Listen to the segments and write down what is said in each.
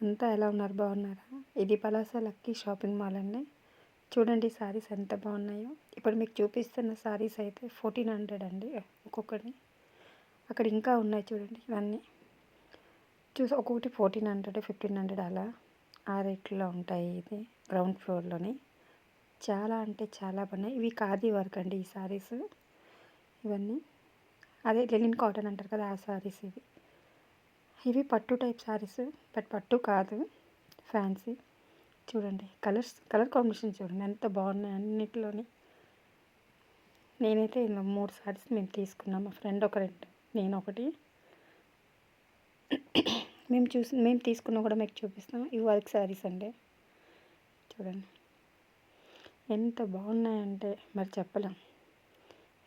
అంతా ఎలా ఉన్నారు? బాగున్నారా? ఇది పలాస లక్కీ షాపింగ్ మాల్ అండి. చూడండి సారీస్ ఎంత బాగున్నాయో. ఇప్పుడు మీకు చూపిస్తున్న సారీస్ అయితే ఫోర్టీన్ హండ్రెడ్ అండి ఒక్కొక్కటి. అక్కడ ఇంకా ఉన్నాయి చూడండి ఇవన్నీ. చూసి ఒక్కొక్కటి ఫోర్టీన్ హండ్రెడ్ ఫిఫ్టీన్ హండ్రెడ్ అలా ఆ రేట్లో ఉంటాయి ఇది గ్రౌండ్ ఫ్లోర్లోని. చాలా అంటే చాలా బాగున్నాయి. ఇవి ఖాదీ వర్క్ అండి ఈ సారీస్. ఇవన్నీ. అదే లెనిన్ కాటన్ అంటారు కదా ఆ సారీస్ ఇవి. ఇవి పట్టు టైప్ శారీస్ బట్ పట్టు కాదు. ఫ్యాన్సీ చూడండి కలర్స్ కలర్ కాంబినేషన్ చూడండి ఎంత బాగున్నాయి అన్నిటిలోని. నేనైతే మూడు సారీస్ మేము తీసుకున్నాం మా ఫ్రెండ్ ఒక రెండు నేను ఒకటి. మేము చూసి మేము తీసుకున్న కూడా మీకు చూపిస్తాం ఇవి వర్క్ శారీస్ అండి. చూడండి. ఎంత బాగున్నాయంటే మరి చెప్పలేం.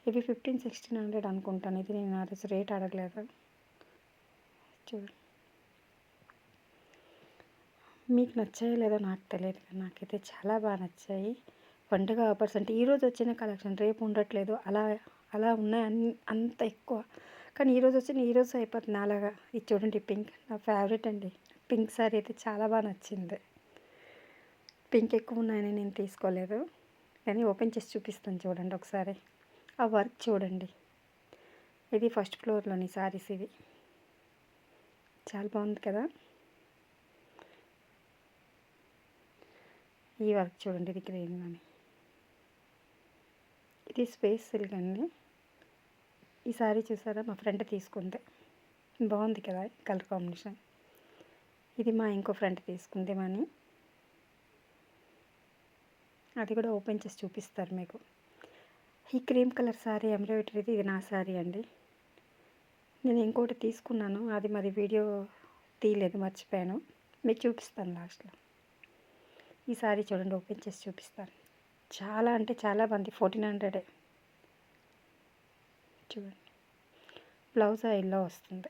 ఇవి ఫిఫ్టీన్ సిక్స్టీన్ హండ్రెడ్ అనుకుంటాను ఇది నేను ఆ రోజు రేట్ అడగలేదు. చూడండి మీకు నచ్చాయో లేదో నాకు తెలియదు కానీ నాకైతే చాలా బాగా నచ్చాయి. పండుగ ఆఫర్స్ అంటే ఈరోజు వచ్చిన కలెక్షన్ రేపు ఉండట్లేదు అలా అలా ఉన్నాయి అన్ అంత ఎక్కువ. కానీ ఈరోజు వచ్చిన ఈరోజు అయిపోతుంది అలాగా. ఇది చూడండి పింక్ నా ఫేవరెట్ అండి. పింక్ సారీ అయితే చాలా బాగా నచ్చింది. పింక్ ఎక్కువ ఉన్నాయని నేను తీసుకోలేదు. కానీ ఓపెన్ చేసి చూపిస్తాను చూడండి ఒకసారి. ఆ వర్క్ చూడండి. ఇది ఫస్ట్ ఫ్లోర్లోని సారీస్ ఇవి. చాలా బాగుంది కదా? ఈ వర్క్ చూడండి ఇది గ్రీన్ అని ఇది స్పేస్ సిల్క్ అండి. ఈ సారీ చూసారా? మా ఫ్రెండ్ తీసుకుంది. బాగుంది కదా కలర్ కాంబినేషన్. ఇది మా ఇంకో ఫ్రెండ్ తీసుకుందేమని అది కూడా ఓపెన్ చేసి చూపిస్తారు మీకు. ఈ క్రీమ్ కలర్ సారీ ఎంబ్రాయిడరీది ఇది నా సారీ అండి. నేను ఇంకోటి తీసుకున్నాను. అది మరి వీడియో తీయలేదు మర్చిపోయాను. మీకు చూపిస్తాను లాస్ట్లో. ఈ సారీ చూడండి ఓపెన్ చేసి చూపిస్తాను. చాలా అంటే చాలా మంది ఫోర్టీన్ హండ్రెడే. చూడండి. బ్లౌజ్ ఎల్లో వస్తుంది.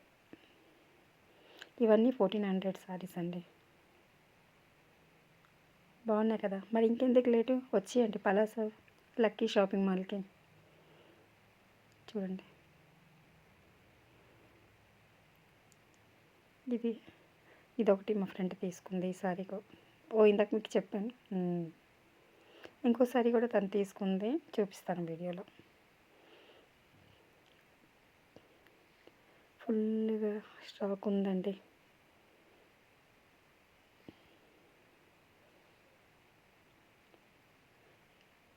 ఇవన్నీ ఫోర్టీన్ హండ్రెడ్ సారీస్ అండి. బాగున్నాయి కదా? మరి ఇంకెందుకు లేటు? వచ్చేయండి పలాస లక్కీ షాపింగ్ మాల్కి. చూడండి. ఇది ఇదొకటి మా ఫ్రెండ్ తీసుకుంది ఈ సారీ ఓ ఇందాక మీకు చెప్పాను. ఇంకోసారి ఇంకో సారీ కూడా తను తీసుకుంది. చూపిస్తాను వీడియోలో. ఫుల్గా స్టాక్ ఉందండి.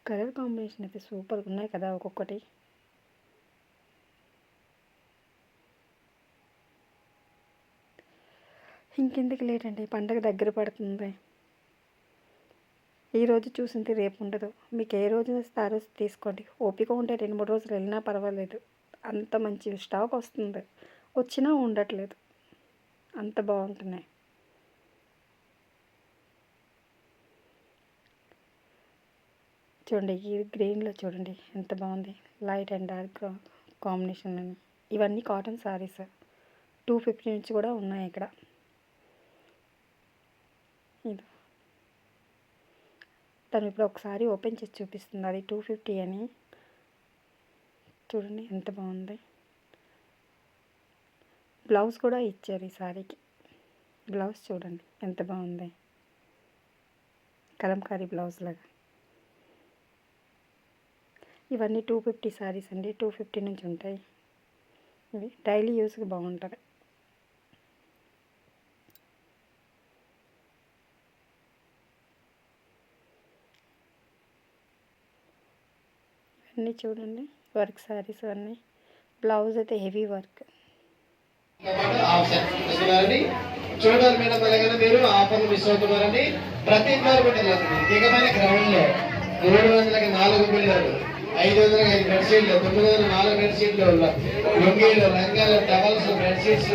కలర్ కాంబినేషన్ అయితే సూపర్గా ఉన్నాయి కదా ఒక్కొక్కటి. ఇంకెందుకు లేటండి పండగ దగ్గర పడుతుంది. ఈ రోజు చూసింది రేపు ఉండదు. మీకు ఏ రోజు వస్తే ఆ రోజు తీసుకోండి. ఓపిక ఉంటే రెండు మూడు రోజులు వెళ్ళినా పర్వాలేదు. అంత మంచి స్టాక్ వస్తుంది. వచ్చినా ఉండట్లేదు. అంత బాగుంటున్నాయి. చూడండి ఈ గ్రీన్లో చూడండి ఎంత బాగుంది. లైట్ అండ్ డార్క్ కాంబినేషన్ ఇవన్నీ కాటన్ సారీస్. టూ ఫిఫ్టీ నుంచి కూడా ఉన్నాయి ఇక్కడ. ఇది తను ఇప్పుడు ఒకసారి ఓపెన్ చేసి చూపిస్తుంది. అది టూ ఫిఫ్టీ అని. చూడండి ఎంత బాగుంది. బ్లౌజ్ కూడా ఇచ్చారు ఈ సారీకి. బ్లౌజ్ చూడండి ఎంత బాగుంది. కలంకారీ బ్లౌజ్ లాగా. ఇవన్నీ టూ ఫిఫ్టీ సారీస్ అండి. టూ ఫిఫ్టీ నుంచి ఉంటాయి. ఇవి డైలీ యూస్కి బాగుంటుంది. ఇవన్నీ చూడండి వర్క్ సారీస్ అన్నీ. బ్లౌజ్ అయితే హెవీ వర్క్. చూడాలి మేడం అలాగే మీరు ఆఫర్లు మిస్ అవుతున్నారండి. ప్రతి ఫ్లోర్ పెట్టారు దిగమైన గ్రౌండ్లో మూడు వందలకి నాలుగు పిల్లలు ఐదు వందలకి ఐదు బెడ్షీట్లు తొమ్మిది వందల నాలుగు బెడ్షీట్లు లుంగీలు లంగాలు టవల్స్ బెడ్షీట్స్.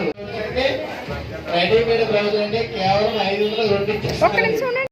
రెడీమేడ్ బ్లౌజ్ అంటే కేవలం ఐదు వందల రెండు